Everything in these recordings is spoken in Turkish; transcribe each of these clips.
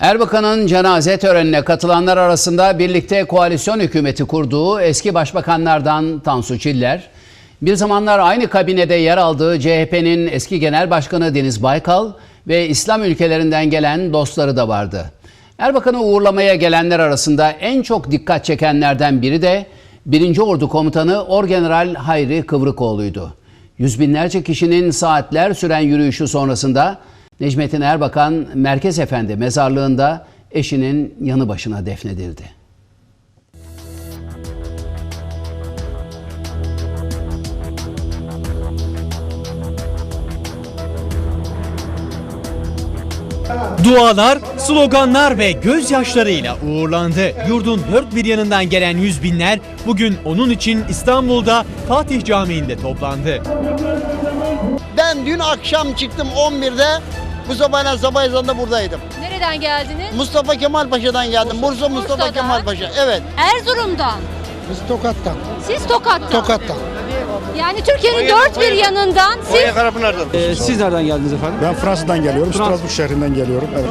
Erbakan'ın cenaze törenine katılanlar arasında birlikte koalisyon hükümeti kurduğu eski başbakanlardan Tansu Çiller, bir zamanlar aynı kabinede yer aldığı CHP'nin eski genel başkanı Deniz Baykal ve İslam ülkelerinden gelen dostları da vardı. Erbakan'ı uğurlamaya gelenler arasında en çok dikkat çekenlerden biri de 1. Ordu Komutanı Orgeneral Hayri Kıvrıkoğlu'ydu. Yüz binlerce kişinin saatler süren yürüyüşü sonrasında Necmettin Erbakan Merkez Efendi mezarlığında eşinin yanı başına defnedildi. Dualar, sloganlar ve gözyaşlarıyla uğurlandı. Yurdun dört bir yanından gelen yüz binler bugün onun için İstanbul'da Fatih Camii'nde toplandı. Ben dün akşam çıktım 11'de. Bu sabah ezanında buradaydım. Nereden geldiniz? Mustafa Kemal Paşa'dan geldim. Bursa Mustafa Bursa'dan. Kemal Paşa. Evet. Erzurum'dan. Biz Tokat'tan. Siz Tokat'tan. Tokat'tan. Yani Türkiye'nin dört bir yanından siz Ee, siz nereden geldiniz efendim? Ben Fransa'dan geliyorum. Strasbourg şehrinden geliyorum. Evet.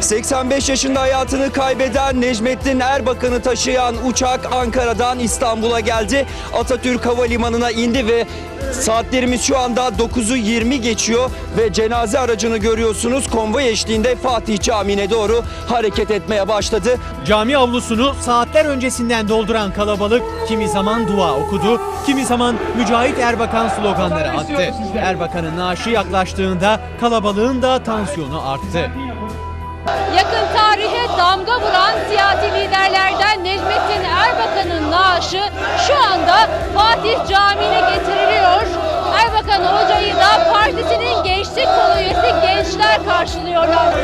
85 yaşında hayatını kaybeden Necmettin Erbakan'ı taşıyan uçak Ankara'dan İstanbul'a geldi. Atatürk Havalimanı'na indi ve saatlerimiz şu anda 9'u 20 geçiyor ve cenaze aracını görüyorsunuz. Konvoy eşliğinde Fatih Camii'ne doğru hareket etmeye başladı. Cami avlusunu saatler öncesinden dolduran kalabalık kimi zaman dua okudu, kimi zaman Mücahit Erbakan sloganları attı. Erbakan'ın naaşı yaklaştığında kalabalığın da tansiyonu arttı. Yakın tarihe damga vuran siyasi liderlerden Necmettin Erbakan'ın naaşı şu anda Fatih Camii'ne getiriliyor. Erbakan Hoca'yı da partisinin gençlik kolu gençler karşılıyorlar.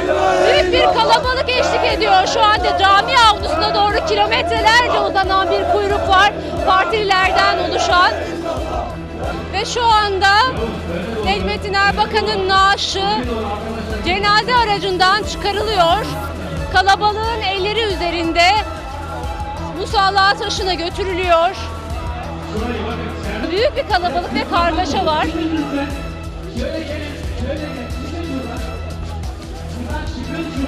Büyük bir kalabalık eşlik ediyor. Şu anda cami avlusuna doğru kilometrelerce uzanan bir kuyruk var. Partililerden oluşan. Ve şu anda Necmettin Erbakan'ın naaşı cenaze aracından çıkarılıyor. Kalabalığın elleri üzerinde musalla taşına götürülüyor. Büyük bir kalabalık ve kargaşa var.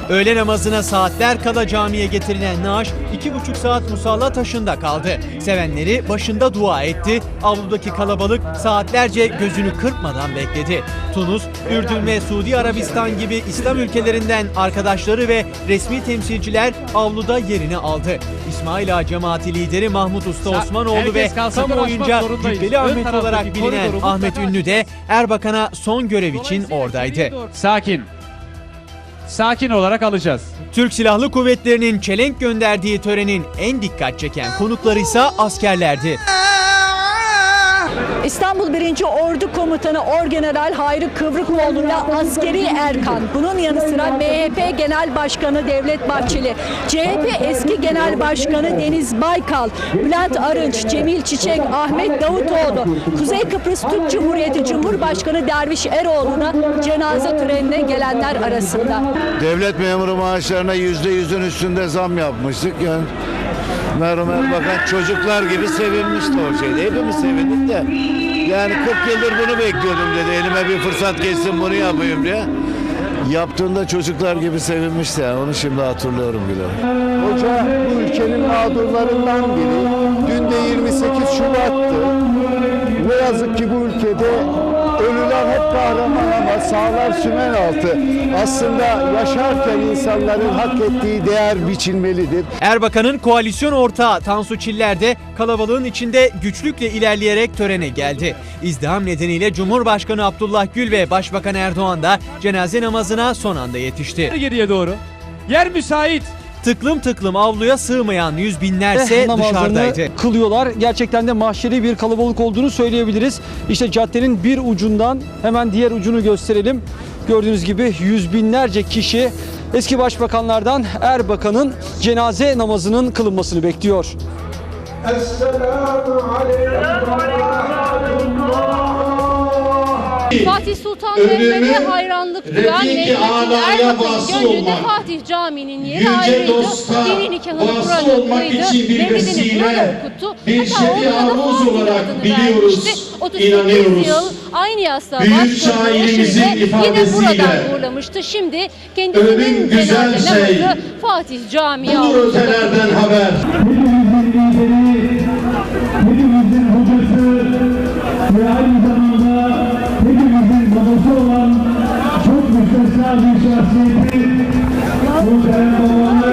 Öğle namazına saatler kala camiye getirilen naaş iki buçuk saat musalla taşında kaldı. Sevenleri başında dua etti. Avludaki kalabalık saatlerce gözünü kırpmadan bekledi. Tunus, Ürdün ve Suudi Arabistan gibi İslam ülkelerinden arkadaşları ve resmi temsilciler avluda yerini aldı. İsmail Ağa cemaati lideri Mahmut Usta Osmanoğlu ve açmak zorundayız. Cübbeli Ahmet olarak bilinen Ahmet Ünlü de Erbakan'a son görev için oradaydı. Sakin. Sakin olarak alacağız. Türk Silahlı Kuvvetleri'nin çelenk gönderdiği törenin en dikkat çeken konukları ise askerlerdi. İstanbul 1. Ordu Komutanı Orgeneral Hayri Kıvrıkoğlu'yla askeri Erkan. Bunun yanı sıra MHP Genel Başkanı Devlet Bahçeli, CHP eski Genel Başkanı Deniz Baykal, Bülent Arınç, Cemil Çiçek, Ahmet Davutoğlu, Kuzey Kıbrıs Türk Cumhuriyeti Cumhurbaşkanı Derviş Eroğlu'na cenaze törenine gelenler arasında. Devlet memuru maaşlarına yüzde yüzün üstünde zam yapmıştık. Yani merhum Erbakan çocuklar gibi sevinmişti o şeyde. Hepimiz sevindik de. Yani 40 yıldır bunu bekliyordum dedi. Elime bir fırsat geçsin bunu yapayım diye. Yaptığında çocuklar gibi sevinmişti yani. Onu şimdi hatırlıyorum bile. Hoca bu ülkenin mağdurlarından biri. Dün de 28 Şubat'tı. Ne yazık ki bu ülkede ölüler hep kahraman ama sağlar sümen altı. Aslında yaşarken insanların hak ettiği değer biçilmelidir. Erbakan'ın koalisyon ortağı Tansu Çiller de kalabalığın içinde güçlükle ilerleyerek törene geldi. İzdiham nedeniyle Cumhurbaşkanı Abdullah Gül ve Başbakan Erdoğan da cenaze namazına son anda yetişti. Geriye doğru. Yer müsait. Tıklım tıklım avluya sığmayan yüz binlerse namazlarını dışarıdaydı. kılıyorlar. Gerçekten de mahşeri bir kalabalık olduğunu söyleyebiliriz. İşte caddenin bir ucundan hemen diğer ucunu gösterelim. Gördüğünüz gibi yüz binlerce kişi eski başbakanlardan Erbakan'ın cenaze namazının kılınmasını bekliyor. Fatih Sultan Mehmet'e hayranlık duyan Necmettin Erbakan'ın gönlünde Fatih Camii'nin yeri ayrıydı. Dini nikahını Kur'an okuydu. Mevlidini Kur'an okuttu. Hatta oğluna da Fatih adını vermişti. 38 yıl aynı eşini de yine ifadesiyle, buradan uğurlamıştı. Şimdi kendisinin cenaze şey, namazı Fatih Camii Budur avlusunda ötelerden haber. hepimizin lideri, hepimizin hocası ve aynı zamanda bir şahsiyeti muhterem babamı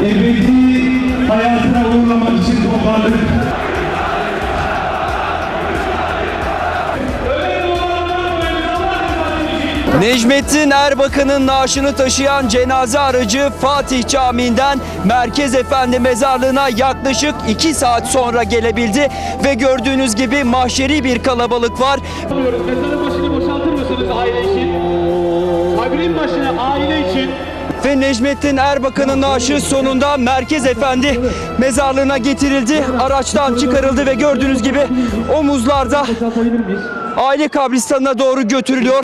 ebedi hayatına uğurlamak için topladık. Necmettin Erbakan'ın naaşını taşıyan cenaze aracı Fatih Camii'nden Merkez Efendi Mezarlığı'na yaklaşık 2 saat sonra gelebildi ve gördüğünüz gibi mahşeri bir kalabalık var. Mezarın başını boşaltır mısınız aile için? Ve Necmettin Erbakan'ın naaşı sonunda Merkez Efendi mezarlığına getirildi. Araçtan çıkarıldı ve gördüğünüz gibi omuzlarda aile kabristanına doğru götürülüyor.